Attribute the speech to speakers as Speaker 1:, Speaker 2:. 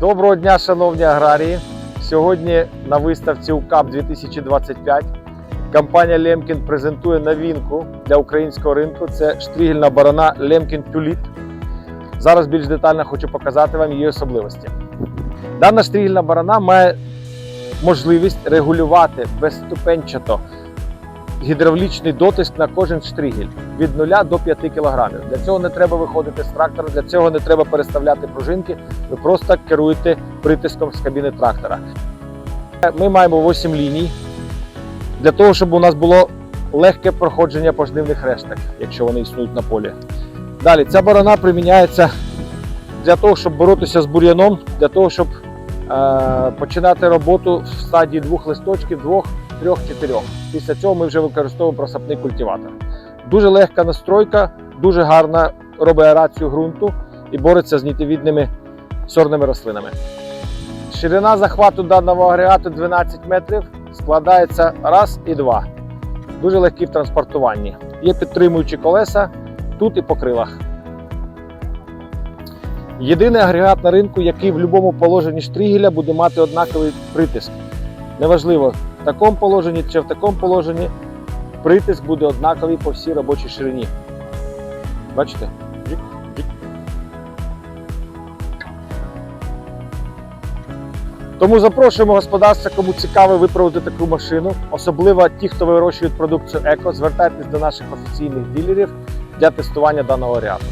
Speaker 1: Доброго дня, шановні аграрії! Сьогодні на виставці УКАП 2025 компанія Лемкін презентує новинку для українського ринку. Це штригельна барана Лемкін Тюліт. Зараз більш детально хочу показати вам її особливості. Дана штригельна барана має можливість регулювати безступенчато гідравлічний дотиск на кожен штригель від 0 до 5 кг. Для цього не треба виходити з трактора, для цього не треба переставляти пружинки. Ви просто керуєте притиском з кабіни трактора. Ми маємо 8 ліній для того, щоб у нас було легке проходження пожнивних решток, якщо вони існують на полі. Далі ця борона приміняється для того, щоб боротися з бур'яном, для того, щоб е, починати роботу в стадії двох листочків, двох, трьох, чотирьох. Після цього ми вже використовуємо просапний культиватор. Дуже легка настройка, дуже гарна робить аерацію ґрунту і бореться з нітевідними сорними рослинами. Ширина захвату даного агрегату 12 метрів, складається раз і два. Дуже легкі в транспортуванні. Є підтримуючі колеса тут і по крилах. Єдиний агрегат на ринку, який в будь-якому положенні штригеля буде мати однаковий притиск. Неважливо, в такому положенні чи в такому положенні притиск буде однаковий по всій робочій ширині. Бачите? Тому запрошуємо господарства, кому цікаво випробувати таку машину, особливо ті, хто вирощують продукцію еко, звертайтесь до наших офіційних дилерів для тестування даного ряду.